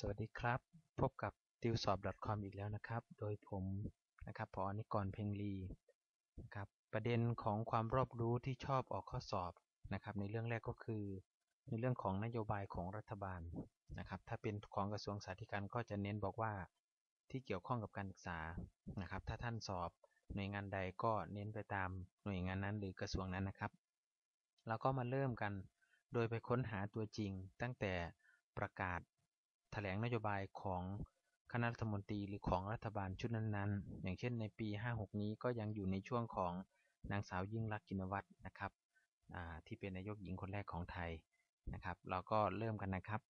สวัสดีครับ พบกับติวสอบ .com อีกแล้วนะครับ โดยผมนะครับพอนิกรเพ่งลีนะครับ ประเด็นของความรอบรู้ที่ชอบออกข้อสอบนะครับ ในเรื่องแรกก็คือ ในเรื่องของนโยบายของรัฐบาลนะครับ ถ้าเป็นของกระทรวงสาธารณสุขก็จะเน้นบอกว่าที่เกี่ยวข้องกับการศึกษานะครับ ถ้าท่านสอบหน่วยงานใดก็เน้นไปตามหน่วยงานนั้นหรือกระทรวงนั้นนะครับเราก็มาเริ่มกัน โดยไปค้นหาตัวจริงตั้งแต่ประกาศ แถลงนโยบายของคณะรัฐมนตรีหรือของรัฐบาลชุดนั้นๆ อย่างเช่นในปี 56 นี้ก็ยังอยู่ในช่วงของนางสาวยิ่งรักษณ์ ชินวัตรนะครับที่เป็นนายกหญิงคนแรกของไทยนะครับ เราก็เริ่มกันนะครับ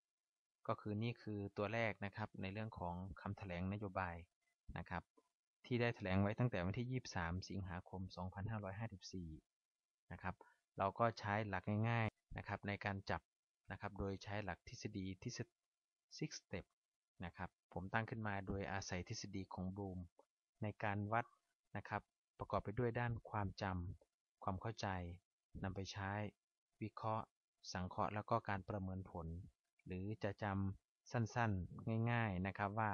ก็คือนี่คือตัวแรกนะครับในเรื่องของคำแถลงนโยบายนะครับ ที่ได้แถลงไว้ตั้งแต่วันที่ 23 สิงหาคม 2554 นะครับ เราก็ใช้หลักง่ายๆนะครับในการจับนะครับ โดยใช้หลักทฤษฎีทฤษ six step นะครับผมตั้งขึ้นมาโดยอาศัยทฤษฎีของบลูมในการวัดนะครับ ประกอบไปด้วยด้านความจำความเข้าใจนำไปใช้ วิเคราะห์ สังเคราะห์แล้วก็การประเมินผล หรือจะจำสั้นๆ ง่าย ๆนะครับว่า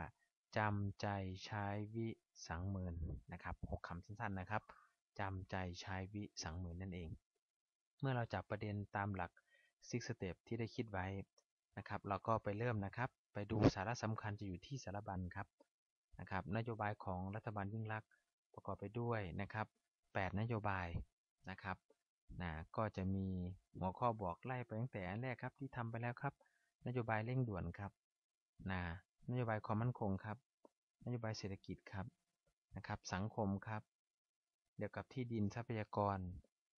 จำใจใช้วิสังเมินนะครับหกคำสั้นๆนะครับจำใจใช้วิสังเมินนั่นเอง เมื่อเราจับประเด็นตามหลัก six step ที่ได้คิดไว้ นะครับ เราก็ไปเริ่มนะครับ ไปดูสาระสำคัญจะอยู่ที่สารบัญครับนะครับ นโยบายของรัฐบาลยิ่งรักประกอบไปด้วยนะครับ 8 นโยบายนะครับนะก็จะมีหัวข้อบอกไล่ไปตั้งแต่อันแรกครับที่ทำไปแล้วครับ นโยบายเร่งด่วนครับนะนโยบายความมั่นคงครับ นโยบายเศรษฐกิจครับนะครับ สังคมครับเกี่ยวกับที่ดินทรัพยากร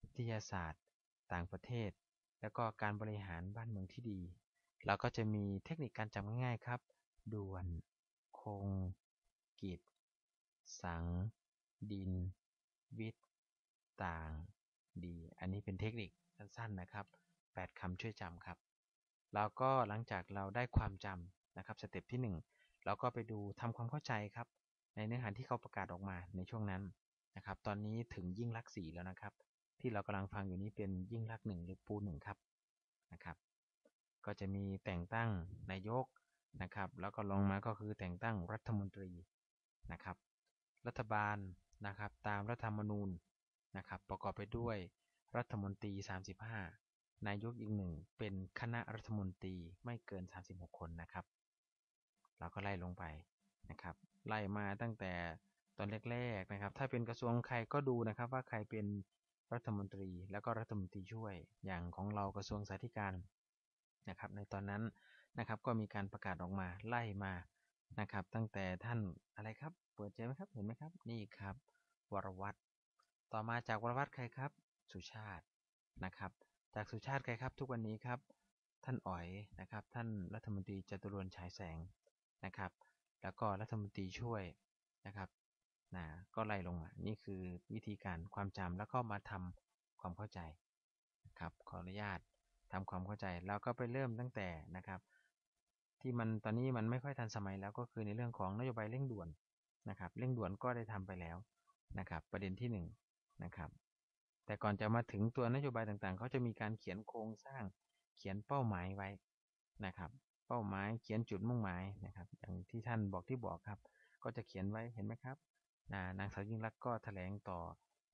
วิทยาศาสตร์ ต่างประเทศ แล้วก็การบริหารบ้านเมืองที่ดี เราก็จะมีเทคนิคการจำง่ายๆครับ ด่วน คง กิจ สัง ดิน วิทย์ ต่าง ดี อันนี้เป็นเทคนิคสั้นๆนะครับ 8คำช่วยจำครับเราก็หลังจากเราได้ความจำนะครับสเต็ปที่ 1 เราก็ไปดูทำความเข้าใจครับ ในเนื้อหาที่เขาประกาศออกมาในช่วงนั้นนะครับ ตอนนี้ถึงยิ่งลักษีแล้วนะครับ ที่เรากำลังฟังอยู่นี้เป็นยิ่งลักหนึ่งหรือปูหนึ่งครับนะครับ ก็จะมีแต่งตั้งนายกนะครับ แล้วก็ลงมาก็คือแต่งตั้งรัฐมนตรีนะครับ รัฐบาลนะครับตามรัฐธรรมนูญนะครับ ประกอบไปด้วยรัฐมนตรี 35 นายกอีกหนึ่งเป็นคณะรัฐมนตรีไม่เกิน 36 คนนะครับ เราก็ไล่ลงไปนะครับ ไล่มาตั้งแต่ตอนแรกๆนะครับ ถ้าเป็นกระทรวงใครก็ดูนะครับว่าใครเป็นรัฐมนตรีแล้วก็รัฐมนตรีช่วยอย่างของเรากระทรวงสาธารณสุข นะครับในตอนนั้นนะครับก็มีการประกาศออกมาไล่มานะครับ ตั้งแต่ท่านอะไรครับ เปิดใจไหมครับเห็นไหมครับนี่ครับ วรวัตรต่อมาจากวรวัตรใครครับ สุชาตินะครับ จากสุชาติใครครับ ทุกวันนี้ครับ ท่านอ๋อยนะครับ ท่านรัฐมนตรีจตุรนฉายแสงนะครับ แล้วก็รัฐมนตรีช่วยนะครับนะก็ไล่ลงมานี่คือวิธีการความจำแล้วก็มาทำความเข้าใจครับขออนุญาต ทำความเข้าใจแล้วก็ไปเริ่มตั้งแต่นะครับ ที่มันตอนนี้มันไม่ค่อยทันสมัยแล้วก็คือในเรื่องของนโยบายเร่งด่วนนะครับ เร่งด่วนก็ได้ทำไปแล้วนะครับ ประเด็นที่1นนะครับ แต่ก่อนจะมาถึงตัวนโยบายต่างๆเขาจะมีการเขียนโครงสร้างเขียนเป้าหมายไว้นะครับ เป้าหมายเขียนจุดมุ่งหมายนะครับ อย่างที่ท่านบอกที่บอกครับ ก็จะเขียนไว้เห็นไหมครับนางสาวยิ่งรักก็แถลงต่อ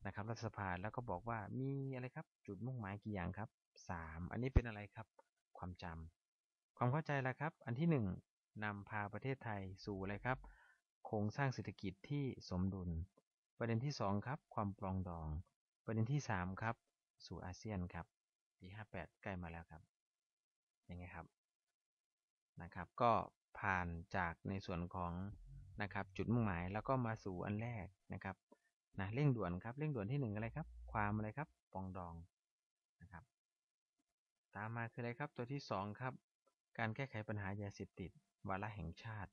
นะครับรัฐสภาแล้วก็บอกว่ามีอะไรครับ จุดมุ่งหมายกี่อย่างครับ 3 อันนี้เป็นอะไรครับ ความจำความเข้าใจแล้วครับ อันที่ 1นำพาประเทศไทยสู่อะไรครับ โครงสร้างเศรษฐกิจที่สมดุล ประเด็นที่ 2 ครับ ความปลองดอง ประเด็นที่ 3 ครับ สู่อาเซียนครับปี58 ใกล้มาแล้วครับยังไงครับนะครับ ก็ผ่านจากในส่วนของนะครับจุดมุ่งหมายแล้วก็มาสู่อันแรกนะครับ นะเร่งด่วนครับเร่งด่วนที่ 1 อะไรครับ ความอะไรครับปองดองนะครับ ตามมาคืออะไรครับตัวที่ 2 ครับ การแก้ไขปัญหายาเสพติดวาระแห่งชาติ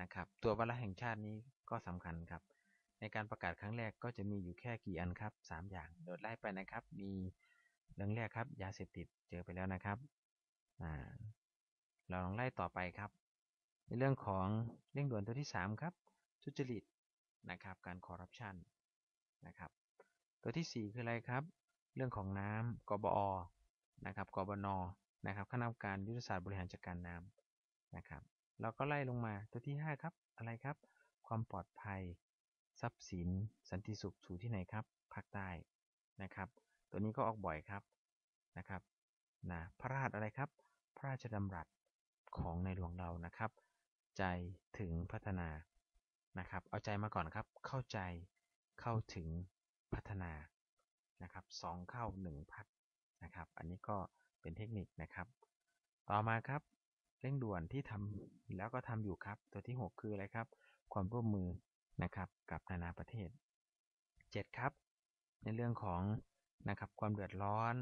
นะครับ ตัววาระแห่งชาตินี้ก็สำคัญครับ ในการประกาศครั้งแรกก็จะมีอยู่แค่กี่อันครับ 3 อย่างโดดไล่ไปนะครับ มีเรื่องแรกครับ ยาเสพติดเจอไปแล้วนะครับอ่าเราลองไล่ต่อไปครับ ในเรื่องของเร่งด่วนตัวที่ 3 ครับทุจริตนะครับ การคอร์รัปชัน นะครับ ตัวที่ 4 คืออะไรครับ เรื่องของน้ำกบอนะครับกบนนะครับคณะกรรมการยุทธศาสตร์บริหารจัดการน้ำนะครับเราก็ไล่ลงมาตัวที่ 5 ครับ อะไรครับ ความปลอดภัย ทรัพย์สิน สันติสุขสู่ที่ไหนครับภาคใต้นะครับ ตัวนี้ก็ออกบ่อยครับนะครับนะพระราชอะไรครับ พระราชดำรัสของในหลวงเรานะครับ ใจถึงพัฒนานะครับ เอาใจมาก่อนครับ เข้าใจ เข้าถึงพัฒนานะครับสองเข้าหนึ่งพัดนะครับ อันนี้ก็เป็นเทคนิคนะครับ ต่อมาครับเร่งด่วนที่ทำแล้วก็ทำอยู่ครับ ตัวที่ 6 คืออะไรครับ ความร่วมมือนะครับกับนานาประเทศ 7 ครับ ในเรื่องของนะครับความเดือดร้อน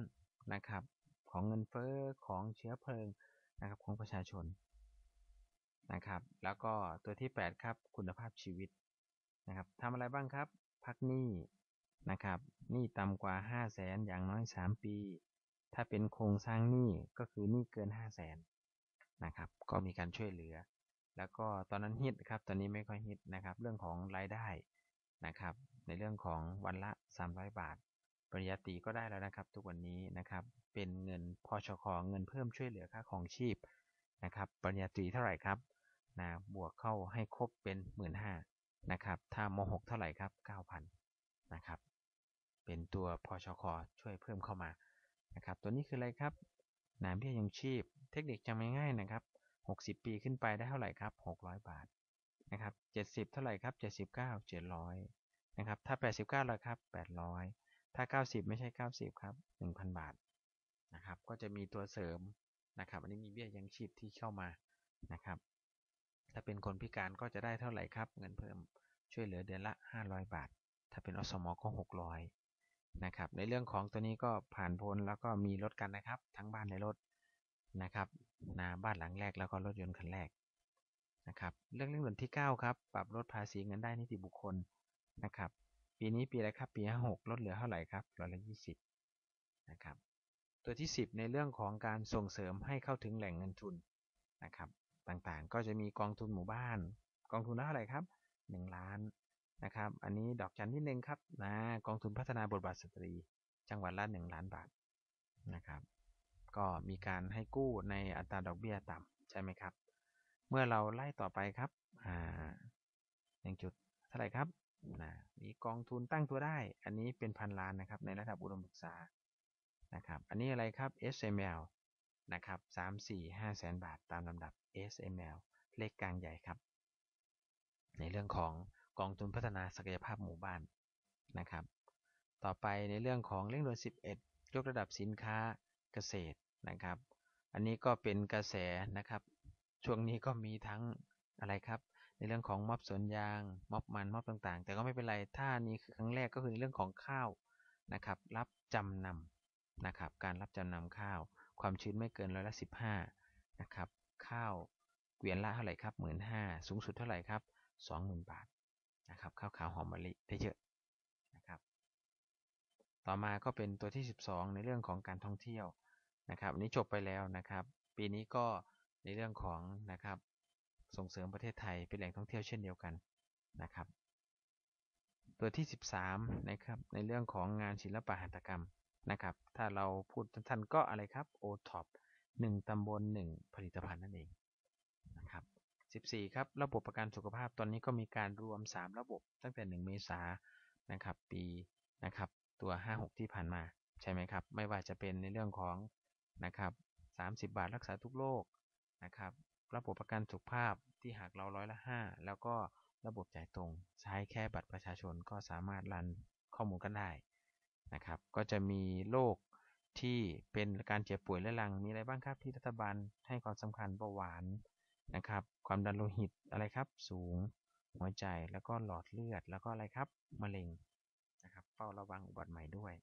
นะครับของเงินเฟ้อของเชื้อเพลิงนะครับของประชาชนนะครับ แล้วก็ตัวที่ 8 ครับ คุณภาพชีวิตนะครับทำอะไรบ้างครับ พักหนี้นะครับหนี้ต่ำกว่า5 0 0แสนอย่างน้อย3ปี ถ้าเป็นโครงสร้างหนี้ก็คือหนี้เกิน5 0 0แสนนะครับก็มีการช่วยเหลือ แล้วก็ตอนนั้นฮิตครับตอนนี้ไม่ค่อยฮิตนะครับ เรื่องของรายได้นะครับ ในเรื่องของวันละ 300 บาท ปริญญาตรีก็ได้แล้วนะครับ ทุกวันนี้นะครับเป็นเงินพอชคเงินเพิ่มช่วยเหลือค่าของชีพนะครับ ปริญญาตรีเท่าไหร่ครับนะบวกเข้าให้ครบเป็น 1 5ื่น นะครับ ถ้าม6เท่าไหร่ครับ 9,000 นะครับ เป็นตัวพอชคช่วยเพิ่มเข้ามา นะครับ ตัวนี้คืออะไรครับนาเบี้ยยังชีพ เทคนิคจำง่ายๆนะครับ 60 ปีขึ้นไปได้เท่าไหร่ครับ 600 บาท นะครับ 70 เท่าไหร่ครับ 79 700 นะครับ ถ้า 89แล้วครับ 800 ถ้า 90 ไม่ใช่ 90 ครับ 1,000 บาท นะครับ ก็จะมีตัวเสริมนะครับ อันนี้มีเบี้ยยังชีพที่เข้ามา นะครับ ถ้าเป็นคนพิการก็จะได้เท่าไหร่ครับ เงินเพิ่มช่วยเหลือเดือนละ 500 บาท ถ้าเป็นอสมก็600นะครับ ในเรื่องของตัวนี้ก็ผ่านพ้นแล้วก็มีรถกันนะครับ ทั้งบ้านในรถนะครับนาบ้านหลังแรกแล้วก็รถยนต์คันแรกนะครับ เรื่องเรื่องด่วนที่ 9 ครับ ปรับลดภาษีเงินได้นิติบุคคลนะครับ ปีนี้ปีอะไรครับ ปี 56 ลดเหลือเท่าไหร่ครับร้อยละ20นะครับ ตัวที่ 10 ในเรื่องของการส่งเสริมให้เข้าถึงแหล่งเงินทุนนะครับ ต่างๆ ก็จะมีกองทุนหมู่บ้าน กองทุนเท่าไหร่ครับ 1 ล้านนะครับ อันนี้ดอกจันนิดนึงครับนะกองทุนพัฒนาบทบาทสตรี จังหวัดละ 1 ล้านบาทนะครับ ก็มีการให้กู้ในอัตราดอกเบี้ยต่ำใช่ไหมครับ เมื่อเราไล่ต่อไปครับอ่าหนึ่งจุดเท่าไหร่ครับนะมีกองทุนตั้งตัวได้ อันนี้เป็นพันล้านนะครับในระดับอุดมศึกษานะครับ อันนี้อะไรครับ SML นะครับ3 4 5แสนบาทตามลำดับ SML เลขกลางใหญ่ครับ ในเรื่องของกองทุนพัฒนาศักยภาพหมู่บ้านนะครับ ต่อไปในเรื่องของเร่งด่วน 11 ยกระดับสินค้าเกษตรนะครับ อันนี้ก็เป็นกระแสนะครับ ช่วงนี้ก็มีทั้งอะไรครับ ในเรื่องของม็อบสวนยาง ม็อบมันม็อบต่างๆ แต่ก็ไม่เป็นไร ถ้านี้คือครั้งแรกก็คือในเรื่องของข้าวนะครับ รับจำนำนะครับ การรับจำนำข้าว ความชื้นไม่เกินร้อยละ15นะครับข้าวเกวียนละเท่าไหร่ครับหมื่นห้าสูงสุดเท่าไหร่ครับสองหมื่นบาทนะครับข้าวขาวหอมมะลิได้เยอะนะครับต่อมาก็เป็นตัวที่ 12 ในเรื่องของการท่องเที่ยวนะครับนนี้จบไปแล้วนะครับ ปีนี้ก็ในเรื่องของนะครับส่งเสริมประเทศไทยเป็นแหล่งท่องเที่ยวเช่นเดียวกันนะครับตัวที่ 13นะครับในเรื่องของงานศิลปะหัตถกรรม นะครับ ถ้าเราพูดท่านก็อะไรครับ o t o p 1ตำบล 1 ผลิตภัณฑ์นั่นเองนะครับ14ครับระบบประกันสุขภาพตอนนี้ก็มีการรวม 3 ระบบตั้งแต่ 1 เมษายนนะครับปีนะครับตัว 56 ที่ผ่านมาใช่ไหมครับ ไม่ว่าจะเป็นในเรื่องของนะครับ30 บาทรักษาทุกโรคนะครับ ระบบประกันสุขภาพที่หักเราร้อยละ 5 แล้วก็ระบบจ่ายตรง ใช้แค่บัตรประชาชนก็สามารถรันข้อมูลกันได้ นะครับ ก็จะมีโรคที่เป็นการเจ็บป่วยเรื้อรังมีอะไรบ้างครับที่รัฐบาลให้ความสำคัญเบาหวานนะครับ ความดันโลหิตอะไรครับสูงหัวใจแล้วก็หลอดเลือดแล้วก็อะไรครับมะเร็งนะครับเฝ้าระวังอุบัติใหม่ด้วย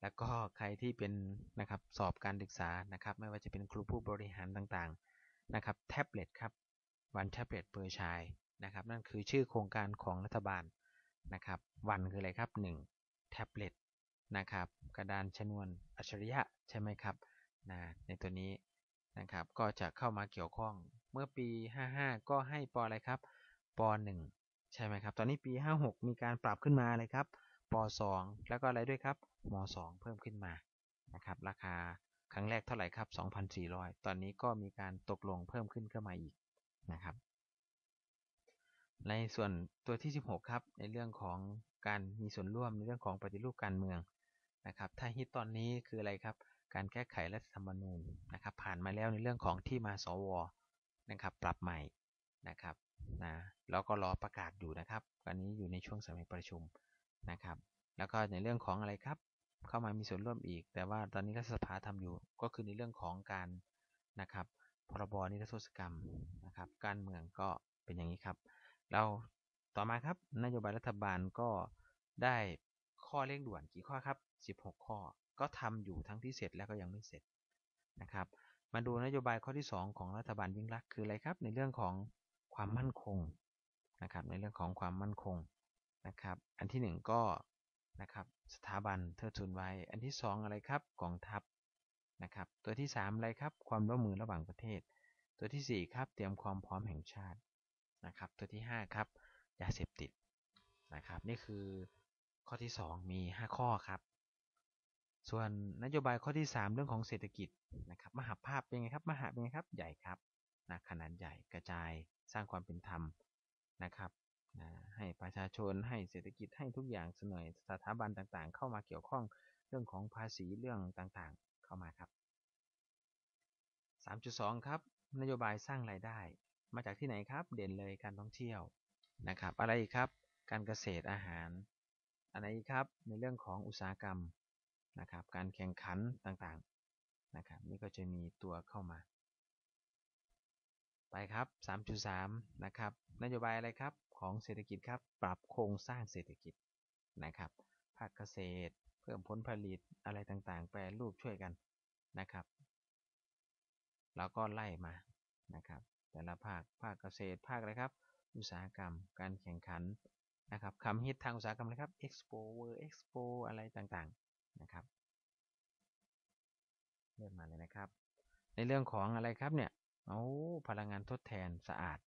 แล้วก็ใครที่เป็นนะครับสอบการศึกษานะครับ ไม่ว่าจะเป็นครูผู้บริหารต่างๆนะครับแท็บเล็ตครับวันแท็บเล็ตเปอร์ชายนะครับ นั่นคือชื่อโครงการของรัฐบาลนะครับ วันคืออะไรครับ 1 แท็บเล็ตนะครับกระดานชนวนอัจฉริยะใช่ไหมครับนะในตัวนี้นะครับก็จะเข้ามาเกี่ยวข้องเมื่อปี 55 ก็ให้ปออะไรครับป .1 ใช่ไหมครับตอนนี้ปี 56 มีการปรับขึ้นมาเลยครับป .2 แล้วก็อะไรด้วยครับม .2 เพิ่มขึ้นมานะครับราคาครั้งแรกเท่าไหร่ครับ 2,400 ตอนนี้ก็มีการตกลงเพิ่มขึ้นขึ้นมาอีกนะครับ ในส่วนตัวที่ 16 ครับ ในเรื่องของการมีส่วนร่วมในเรื่องของปฏิรูปการเมืองนะครับถ้าฮิตตอนนี้คืออะไรครับ การแก้ไขรัฐธรรมนูญนะครับ ผ่านมาแล้วในเรื่องของที่มาสวนะครับ ปรับใหม่นะครับนะแล้วก็รอประกาศอยู่นะครับตอนนี้อยู่ในช่วงสมัยประชุมนะครับ แล้วก็ในเรื่องของอะไรครับ เข้ามามีส่วนร่วมอีก แต่ว่าตอนนี้รัฐสภาทำอยู่ก็คือในเรื่องของการนะครับพรบนิรโทษกรรมนะครับ การเมืองก็เป็นอย่างนี้ครับ เราต่อมาครับนโยบายรัฐบาลก็ได้ข้อเร่งด่วนกี่ข้อครับ 16 ข้อ ก็ทำอยู่ทั้งที่เสร็จแล้วก็ยังไม่เสร็จนะครับ มาดูนโยบายข้อที่ 2 ของรัฐบาลยิ่งรักคืออะไรครับ ในเรื่องของความมั่นคงนะครับ ในเรื่องของความมั่นคงนะครับ อันที่ 1 ก็นะครับสถาบันเทิดทูนไว้ อันที่ 2 อะไรครับกองทัพนะครับ ตัวที่ 3 อะไรครับ ความร่วมมือระหว่างประเทศ ตัวที่ 4 ครับ เตรียมความพร้อมแห่งชาติ นะครับตัวที่ 5 ครับ ยาเสพติดนะครับ นี่คือข้อที่ 2 มี 5 ข้อครับ ส่วนนโยบายข้อที่ 3 เรื่องของเศรษฐกิจนะครับ มหาภาพเป็นไงครับ มหาเป็นไงครับ ใหญ่ครับนะขนาดใหญ่กระจายสร้างความเป็นธรรมนะครับนะให้ประชาชนให้เศรษฐกิจให้ทุกอย่างเสนอสถาบันต่างๆ เข้ามาเกี่ยวข้องเรื่องของภาษีเรื่องต่างๆ เข้ามาครับ 3.2 ครับ นโยบายสร้างรายได้ มาจากที่ไหนครับ เด่นเลยการท่องเที่ยวนะครับ อะไรอีกครับ การเกษตรอาหารอะไรอีกครับ ในเรื่องของอุตสาหกรรมนะครับ การแข่งขันต่างๆนะครับนี่ก็จะมีตัวเข้ามา ไปครับ 3.3 นะครับ นโยบายอะไรครับของเศรษฐกิจครับ ปรับโครงสร้างเศรษฐกิจนะครับ ภาคเกษตร เพิ่มผลผลิตอะไรต่างๆ แปรรูปช่วยกันนะครับ แล้วก็ไล่มานะครับ แต่ละภาค ภาคเกษตร ภาคอะไรครับ อุตสาหกรรม การแข่งขันนะครับคำฮิตทางอุตสาหกรรมนะครับ Expo World Expo อะไรต่างๆนะครับเริ่มมาเลยนะครับ ในเรื่องของอะไรครับเนี่ยโอ้พลังงานทดแทนสะอาด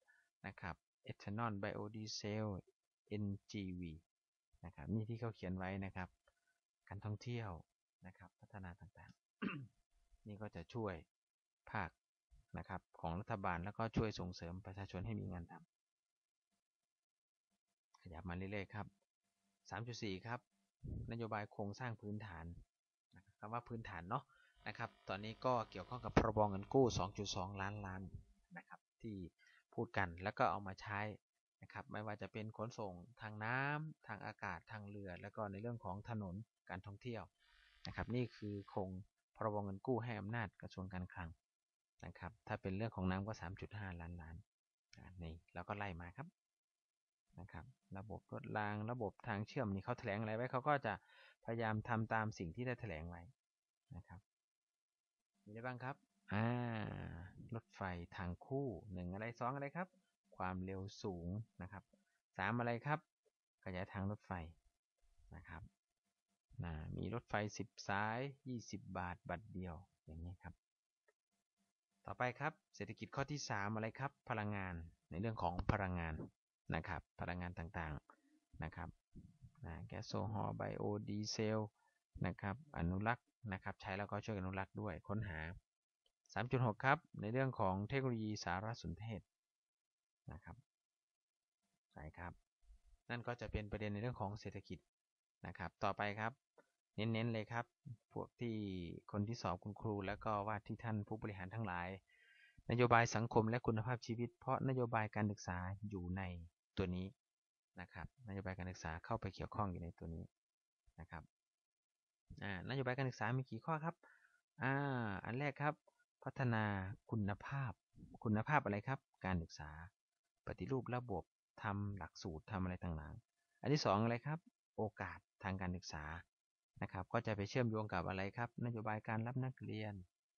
นะครับ Ethanol Biodiesel NGV นะครับนี่ที่เขาเขียนไว้นะครับ การท่องเที่ยวนะครับ พัฒนาต่างๆ นี่ก็จะช่วยภาค นะครับของรัฐบาลแล้วก็ช่วยส่งเสริมประชาชนให้มีงานทำขยับมาเรื่อยๆครับ 3.4 ครับ นโยบายโครงสร้างพื้นฐานคำว่าพื้นฐานเนาะนะครับ ตอนนี้ก็เกี่ยวข้องกับพรบเงินกู้ 2.2 ล้านล้านนะครับที่พูดกันแล้วก็เอามาใช้นะครับไม่ว่าจะเป็นขนส่งทางน้ำทางอากาศทางเรือ แล้วก็ในเรื่องของถนนการท่องเที่ยวนะครับนี่คือโครงพรบเงินกู้ให้อำนาจกระทรวงการคลัง นะครับ ถ้าเป็นเรื่องของน้ำก็ 3.5 ล้านล้านนี่แล้วก็ไล่มาครับนะครับ ระบบรถรางระบบทางเชื่อมนี่เขาแถลงอะไรไว้เขาก็จะพยายามทำตามสิ่งที่ได้แถลงไว้นะครับมีอะไรบ้างครับอ่ารถไฟทางคู่หนึ่งอะไรสองอะไรครับ ความเร็วสูงนะครับสามอะไรครับ ขยายทางรถไฟนะครับนะมีรถไฟ 10 สาย 20 บาท บัตรเดียวอย่างนี้ครับ ต่อไปครับเศรษฐกิจข้อที่ 3 อะไรครับ พลังงานในเรื่องของพลังงานนะครับพลังงานต่างๆนะครับนะแก๊สโซฮอล์ไบโอดีเซลนะครับอนุรักษ์นะครับใช้แล้วก็ช่วยอนุรักษ์ด้วยค้นหา 3.6 ครับ ในเรื่องของเทคโนโลยีสารสนเทศนะครับใช่ครับ นั่นก็จะเป็นประเด็นในเรื่องของเศรษฐกิจนะครับ ต่อไปครับ เน้นๆเลยครับ พวกที่คนที่สอบคุณครู แล้วก็ว่าที่ท่านผู้บริหารทั้งหลาย นโยบายสังคมและคุณภาพชีวิต เพราะนโยบายการศึกษาอยู่ในตัวนี้นะครับ นโยบายการศึกษาเข้าไปเกี่ยวข้องอยู่ในตัวนี้นะครับนโยบายการศึกษามีกี่ข้อครับอ่าอันแรกครับ พัฒนาคุณภาพ คุณภาพอะไรครับ การศึกษา ปฏิรูประบบทำหลักสูตรทำอะไรต่างๆ อันที่2อะไรครับ โอกาสทางการศึกษา นะครับ ก็จะไปเชื่อมโยงกับอะไรครับ นโยบายการรับนักเรียน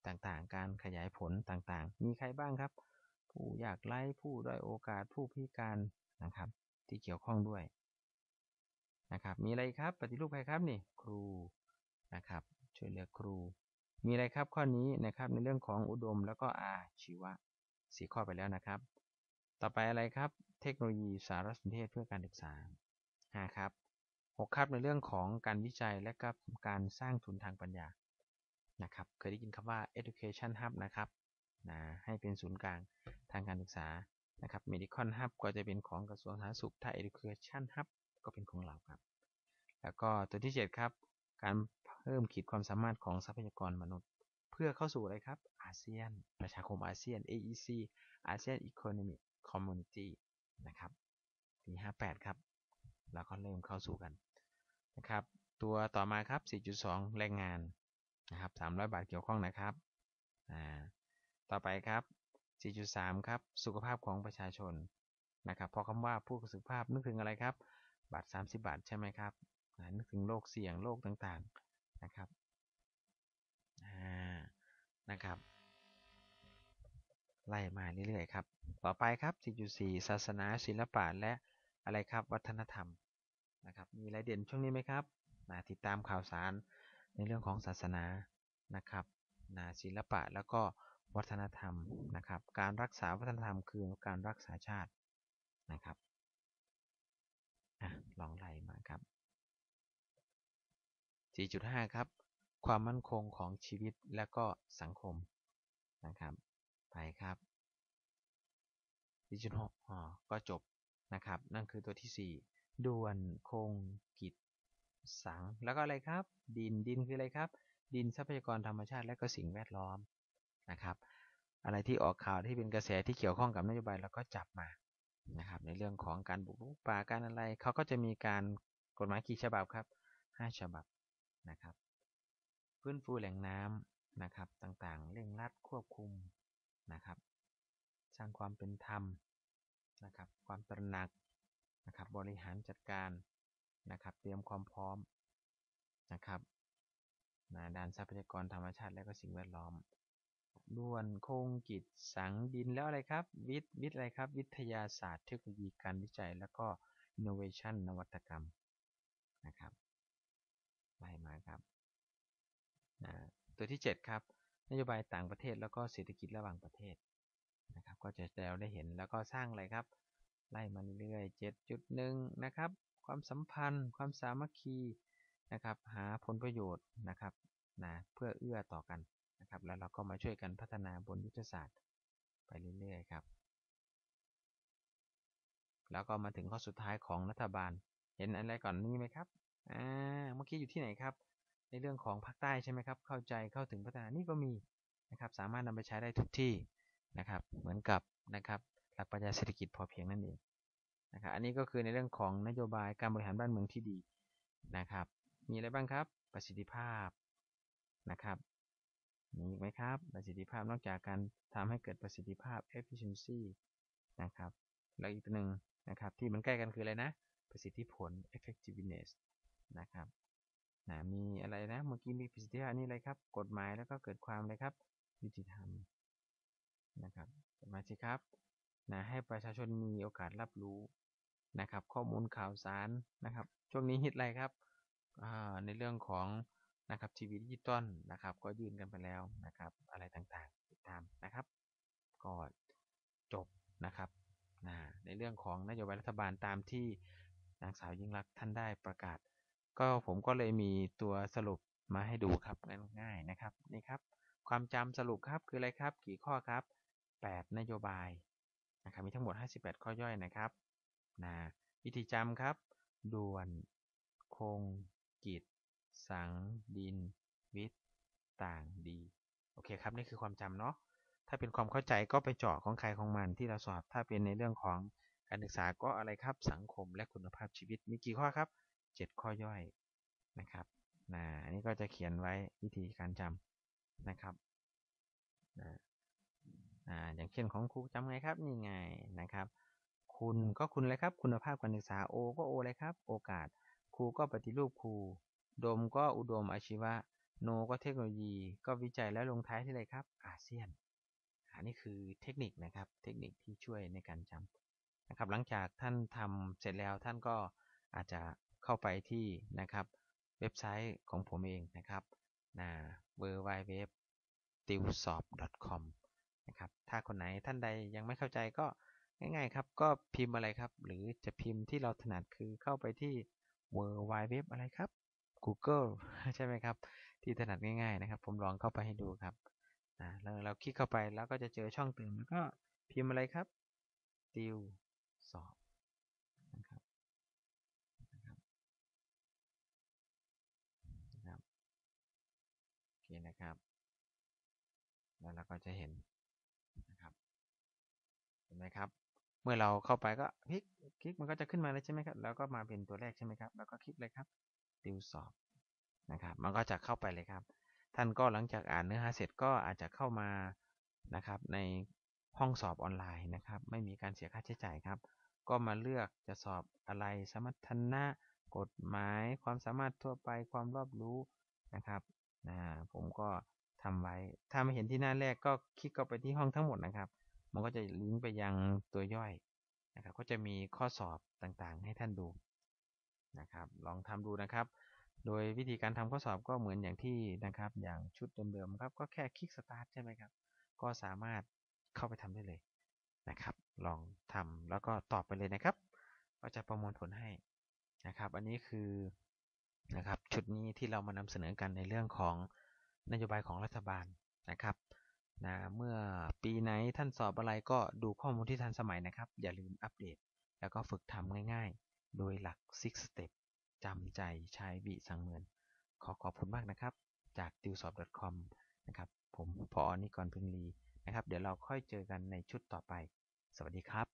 ต่างๆ การขยายผลต่างๆ มีใครบ้างครับ ผู้ยากไร้ผู้ด้อยโอกาสผู้พิการนะครับ ที่เกี่ยวข้องด้วยนะครับ มีอะไรครับ ปฏิรูปใครครับนี่ครูนะครับ ช่วยเหลือครู มีอะไรครับข้อนี้นะครับในเรื่องของอุดมแล้วก็อาชีวะสี่ข้อไปแล้วนะครับ ต่อไปอะไรครับ เทคโนโลยีสารสนเทศเพื่อการศึกษาห้าครับ หกครับในเรื่องของการวิจัยและกับการสร้างทุนทางปัญญานะครับเคยได้ยินคำว่า education hub นะครับนะให้เป็นศูนย์กลางทางการศึกษานะครับ medical hub ก็จะเป็นของกระทรวงสาธารณสุขถ้า education hub ก็เป็นของเราครับ แล้วก็ตัวที่ 7 ครับ การเพิ่มขีดความสามารถของทรัพยากรมนุษย์ เพื่อเข้าสู่อะไรครับอาเซียน ประชาคมอาเซียน AEC ASEAN Economic Community นะครับปี 58 ครับ แล้วก็เริ่มเข้าสู่กันนะครับ ตัวต่อมาครับ 4.2 แรงงานนะครับ 300 บาทเกี่ยวข้องนะครับอ่าต่อไปครับ 4.3 ครับ สุขภาพของประชาชนนะครับพอคำว่าผู้สุขภาพนึกถึงอะไรครับบาท 30 บาทใช่ไหมครับนึกถึงโรคเสี่ยงโรคต่างๆนะครับนะครับ ไล่มาเรื่อยๆครับ ต่อไปครับ 4.4 ศาสนาศิลปะและอะไรครับ วัฒนธรรม นะครับ มีอะไรเด่นช่วงนี้ไหมครับนะติดตามข่าวสารในเรื่องของศาสนานะครับนะศิลปะแล้วก็วัฒนธรรมนะครับ การรักษาวัฒนธรรมคือการรักษาชาตินะครับอลองไล่มาครับ 4.5 ครับ ความมั่นคงของชีวิตและก็สังคมนะครับ ไปครับ4.6อ๋อก็จบนะครับ นั่นคือตัวที่4 ด่วนคงกิจสัง แล้วก็อะไรครับ ดิน ดินคืออะไรครับ ดินทรัพยากรธรรมชาติและก็สิ่งแวดล้อมนะครับ อะไรที่ออกข่าวที่เป็นกระแสที่เกี่ยวข้องกับนโยบายเราก็จับมานะครับ ในเรื่องของการบุกรุกป่าการอะไรเขาก็จะมีการกฎหมายกี่ฉบับครับ5ฉบับนะครับฟื้นฟูแหล่งน้ำนะครับ ต่างๆ เร่งรัดควบคุมนะครับ สร้างความเป็นธรรมนะครับ ความตระหนัก นะครับบริหารจัดการนะครับเตรียมความพร้อมนะครับด้านทรัพยากรธรรมชาติและก็สิ่งแวดล้อมด้วนคงกิจสังดินแล้วอะไรครับ วิทย์วิทย์อะไรครับ วิทยาศาสตร์เทคโนโลยีการวิจัย แล้วก็ innovation นวัตกรรมนะครับไล่มาครับตัวที่ 7 ครับ นโยบายต่างประเทศแล้วก็เศรษฐกิจระหว่างประเทศนะครับก็จะแล้วได้เห็นแล้วก็สร้างอะไรครับ ไล่มาเรื่อยๆ7.1นะครับ ความสัมพันธ์ ความสามัคคีนะครับ หาผลประโยชน์นะครับนะเพื่อเอื้อต่อกันนะครับ แล้วเราก็มาช่วยกันพัฒนาบนยุทธศาสตร์ไปเรื่อยๆครับ แล้วก็มาถึงข้อสุดท้ายของรัฐบาล เห็นอะไรก่อนนี้ไหมครับอ่าเมื่อกี้อยู่ที่ไหนครับ ในเรื่องของภาคใต้ใช่ไหมครับ เข้าใจเข้าถึงพัฒนานี่ก็มีนะครับ สามารถนำไปใช้ได้ทุกที่นะครับ เหมือนกับนะครับ หลักปรัชญาเศรษฐกิจพอเพียงนั่นเองนะครับอันนี้ก็คือในเรื่องของนโยบายการบริหารบ้านเมืองที่ดีนะครับ มีอะไรบ้างครับ ประสิทธิภาพนะครับมีอีกไหมครับ ประสิทธิภาพนอกจากการทำให้เกิดประสิทธิภาพ efficiency นะครับแล้วอีกตัวหนึ่งนะครับที่มันใกล้กันคืออะไรนะ ประสิทธิผล effectiveness นะครับนะมีอะไรนะเมื่อกี้มีประสิทธิภาพนี่อะไรครับ กฎหมายแล้วก็เกิดความอะไรครับยุติธรรมนะครับมาสิครับ นะให้ประชาชนมีโอกาสรับรู้นะครับ ข้อมูลข่าวสารนะครับ ช่วงนี้ฮิตอะไรครับในเรื่องของนะครับทีวีดิจิตอลนะครับ ก็ยื่นกันไปแล้วนะครับ อะไรต่างๆติดตามนะครับก็จบนะครับนะในเรื่องของนโยบายรัฐบาลตามที่นางสาวยิ่งรักท่านได้ประกาศ ก็ผมก็เลยมีตัวสรุปมาให้ดูครับง่ายๆนะครับนี่ครับ ความจำสรุปครับคืออะไรครับ กี่ข้อครับ 8 นโยบาย นะครับมีทั้งหมด 58 ข้อย่อยนะครับนะวิธีจำครับด่วน คง กิจ สัง ดิน วิทย์ ต่างดี โอเคครับ นี่คือความจำเนาะ ถ้าเป็นความเข้าใจก็ไปเจาะของใครของมันที่เราสอบ ถ้าเป็นในเรื่องของการศึกษาก็อะไรครับ สังคมและคุณภาพชีวิต มีกี่ข้อครับ 7 ข้อย่อยนะครับนะอันนี้ก็จะเขียนไว้วิธีการจำนะครับนะ อ่าอย่างเช่นของครูจำไงครับนี่ไงนะครับ คุณก็คุณเลยครับ คุณภาพการศึกษาโอก็โอเลยครับ โอกาส ครูก็ปฏิรูปครู ดมก็อุดมอาชีวะ โนก็เทคโนโลยี ก็วิจัยแล้วลงท้ายที่ไรครับ อาเซียนอันนี้คือเทคนิคนะครับ เทคนิคที่ช่วยในการจำนะครับ หลังจากท่านทำเสร็จแล้วท่านก็อาจจะเข้าไปที่นะครับเว็บไซต์ของผมเองนะครับนะ w w w t i w s o b com นะครับ ถ้าคนไหนท่านใดยังไม่เข้าใจก็ง่ายๆครับ ก็พิมพ์อะไรครับ หรือจะพิมพ์ที่เราถนัดคือเข้าไปที่ w w w อะไรครับ Google ใช่ไหมครับ ที่ถนัดง่ายๆนะครับ ผมลองเข้าไปให้ดูครับนะแล้วเราคลิกเข้าไปแล้วก็จะเจอช่องเติมแล้วก็พิมพ์อะไรครับติวสอบนะครับนะครับนะครับโอเคนะครับ แล้วเราก็จะเห็น ห็นไหมครับ เมื่อเราเข้าไปก็คลิกคลิกมันก็จะขึ้นมาเลยใช่ไหมครับ แล้วก็มาเป็นตัวแรกใช่ไหมครับ แล้วก็คลิกเลยครับ ติวสอบนะครับ มันก็จะเข้าไปเลยครับ ท่านก็หลังจากอ่านเนื้อหาเสร็จก็อาจจะเข้ามานะครับ ในห้องสอบออนไลน์นะครับ ไม่มีการเสียค่าใช้จ่ายครับ ก็มาเลือกจะสอบอะไรสมรรถนะกฎหมาย ความสามารถทั่วไปความรอบรู้นะครับนะผมก็ทำไว้ ถ้าไม่เห็นที่หน้าแรกก็คลิกเข้าไปที่ห้องทั้งหมดนะครับ มันก็จะลิงก์ไปยังตัวย่อยนะครับ ก็จะมีข้อสอบต่างๆ ให้ท่านดูนะครับ ลองทำดูนะครับ โดยวิธีการทำข้อสอบก็เหมือนอย่างที่นะครับ อย่างชุดเดิมๆครับ ก็แค่คลิกสตาร์ทใช่ไหมครับ ก็สามารถเข้าไปทำได้เลยนะครับ ลองทำแล้วก็ตอบไปเลยนะครับ ก็จะประมวลผลให้นะครับ อันนี้คือนะครับชุดนี้ที่เรามานำเสนอกันในเรื่องของนโยบายของรัฐบาลนะครับ นะเมื่อปีไหนท่านสอบอะไรก็ดูข้อมูลที่ทันสมัยนะครับ อย่าลืมอัปเดต แล้วก็ฝึกทำง่ายๆ โดยหลัก six step จำใจใช้วิสังเมือนขอขอบคุณมากนะครับ จาก t i w s o b c o m นะครับ ผมพออนิกรพึงลีนะครับ เดี๋ยวเราค่อยเจอกันในชุดต่อไป สวัสดีครับ